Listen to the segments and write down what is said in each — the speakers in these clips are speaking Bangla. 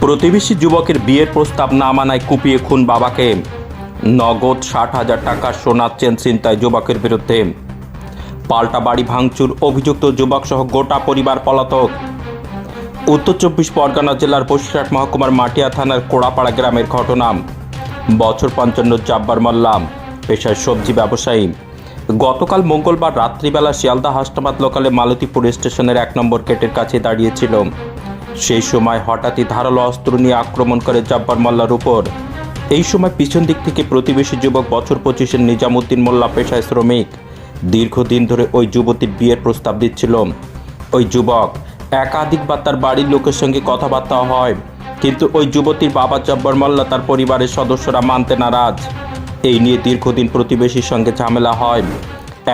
প্রতিবেশী যুবকের বিয়ের প্রস্তাব না মানায় কুপিয়ে খুন বাবাকে। নগদ ষাট হাজার টাকা সোনার চেন ছিনতাই যুবকের বিরুদ্ধে। পাল্টা বাড়ি ভাঙচুর অভিযুক্ত যুবক সহ গোটা পরিবার পলাতক। উত্তর চব্বিশ পরগনা জেলার বসিরহাট মহকুমার মাটিয়া থানার কোড়াপাড়া গ্রামের ঘটনা। বছর পঞ্চান্ন জাব্বার মাল্লাম পেশায় সবজি ব্যবসায়ী। গতকাল মঙ্গলবার রাত্রিবেলা শিয়ালদা হাসনাবাদ লোকালে মালতীপুর স্টেশনের এক নম্বর গেটের কাছে দাঁড়িয়েছিল। সেই সময় হঠাৎই ধারালো অস্ত্র নিয়ে আক্রমণ করে জাব্বার মোল্লার উপর। এই সময় পিছন দিক থেকে প্রতিবেশী যুবক বছর পঁচিশের নিজামুদ্দিন মোল্লা পেশায় শ্রমিক। দীর্ঘদিন ধরে ওই যুবতীর বিয়ের প্রস্তাব দিচ্ছিল। ওই যুবক একাধিকবার তার বাড়ির লোকের সঙ্গে কথাবার্তা হয়, কিন্তু ওই যুবতীর বাবা জব্বর মোল্লা তার পরিবারের সদস্যরা মানতে নারাজ। এই নিয়ে দীর্ঘদিন প্রতিবেশীর সঙ্গে ঝামেলা হয়।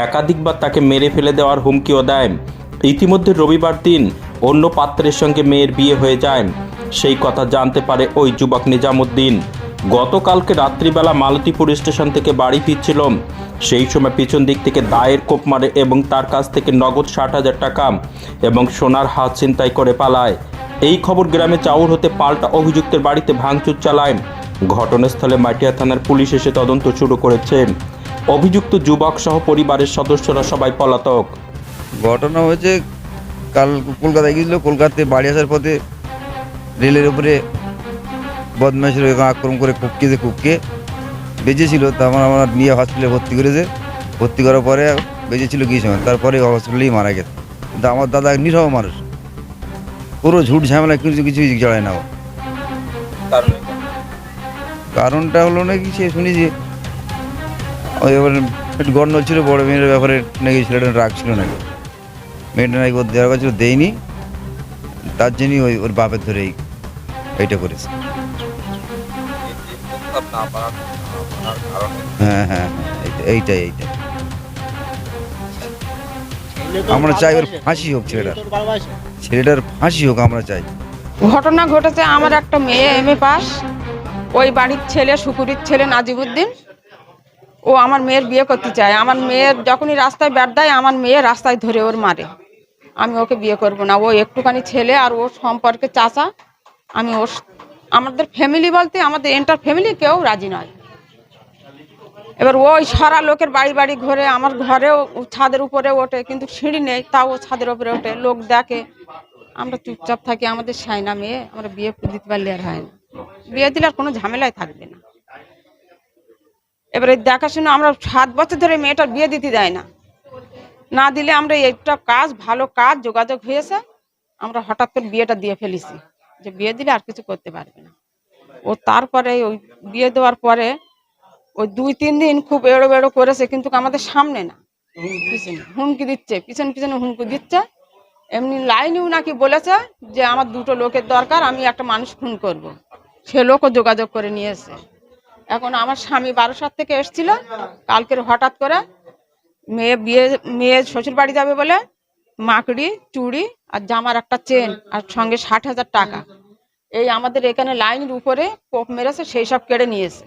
একাধিকবার তাকে মেরে ফেলে দেওয়ার হুমকিও দেয়। ইতিমধ্যে রবিবার দিন অন্য পাত্রের সঙ্গে মেয়ের বিয়ে হয়ে যায়। সেই কথা জানতে পারে ওই যুবক নিজামুদ্দিন। গতকালকে রাত্রিবেলা মালতীপুর স্টেশন থেকে বাড়ি ফিরছিল। সেই সময় পিছন দিক থেকে দায়ের কোপ মারে এবং তার কাছ থেকে নগদ ষাট হাজার টাকা এবং সোনার হাত ছিনতাই করে পালায়। এই খবর গ্রামে চাউর হতে পাল্টা অভিযুক্তের বাড়িতে ভাঙচুর চালায়। ঘটনাস্থলে মাটিয়া থানার পুলিশ এসে তদন্ত শুরু করেছে। অভিযুক্ত যুবক সহ পরিবারের সদস্যরা সবাই পলাতক। ঘটনা হয়েছে কাল কলকাতায় গিয়েছিল কলকাতাতে বাড়ি আসার পথে রেলের উপরে ওইখানে আক্রমণ করে কুপকিতে কুপকে বেঁচেছিল তারপর আমার নিয়ে হসপিটালে ভর্তি করেছে। ভর্তি করার পরে বেঁচেছিল কি সময়? তারপরে হসপিটালেই মারা গেছে। কিন্তু আমার দাদা নিরহ মানুষ। পুরো ঝুট ঝামেলা কিছু কিছু জড়ায় না কারণটা হলো নাকি সে শুনেছি ওই এবারে একটু গন্ডল ছিল বড় মেয়ের ব্যাপারে নাকি ছেলেটা রাগ ছিল নাকি? মেয়েটা ওর দেওয়ার কাছে দেয়নি, তার জন্যই ওই ওর বাপের ধরে এই এইটা করেছে। হ্যাঁ হ্যাঁ হ্যাঁ এইটাই এইটাই। আমরা চাই ওর ফাঁসি হোক ছেলেটার। ছেলেটার ফাঁসি হোক আমরা চাই। ঘটনা ঘটেছে আমার একটা মেয়ে এম এ পাস। ওই বাড়ির ছেলে সুকুরির ছেলে নাজিবুদ্দিন ও আমার মেয়ের বিয়ে করতে চায়। আমার মেয়ের যখনই রাস্তায় ব্যাট দেয়, আমার মেয়ে রাস্তায় ধরে ওর মারে। আমি ওকে বিয়ে করব না। ও একটুখানি ছেলে আর ওর সম্পর্কে চাচা। আমি ওর আমাদের ফ্যামিলি বলতে আমাদের এন্টার ফ্যামিলি কেউ রাজি নয়। এবার ওই সারা লোকের বাড়ি বাড়ি ঘরে, আমার ঘরেও ছাদের উপরে ওঠে, কিন্তু সিঁড়ি নেই, তাও ছাদের উপরে ওঠে, লোক দেখে। আমরা চুপচাপ থাকি, আমাদের সাইনা মেয়ে, আমরা বিয়ে দিতে পারলে আর হয় না। বিয়ে দিলে আর কোনো ঝামেলাই থাকবে না। এবারে দেখাশোনা, আমরা সাত বছর ধরে মেয়েটার বিয়ে দিতে দেয় না। না দিলে আমরা একটা কাজ, ভালো কাজ, যোগাযোগ হয়েছে, আমরা হঠাৎ করে বিয়েটা দিয়ে ফেলেছি। যে বিয়ে দিলে আর কিছু করতে পারবে না। ও তারপরে ওই বিয়ে দেওয়ার পরে ওই দুই, তিন দিন খুব এড়ো বেড়ো করেছে, কিন্তু আমাদের সামনে না। পিছনে হুমকি দিচ্ছে, পিছনে পিছনে হুমকি দিচ্ছে। এমনি লাইনেও নাকি বলেছে যে আমার দুটো লোকের দরকার, আমি একটা মানুষ খুন করব। সে লোকও যোগাযোগ করে নিয়েছে। এখন আমার স্বামী বারাসাত থেকে এসছিল, কালকের হঠাৎ করে মেয়ে বিয়ে, মেয়ে শ্বশুর বাড়ি যাবে বলে মাকড়ি, চুড়ি আর জামার একটা চেন আর সঙ্গে ষাট হাজার টাকা। এই আমাদের এখানে লাইনের উপরে কোপ মেরেছে, সেই সব কেড়ে নিয়েছে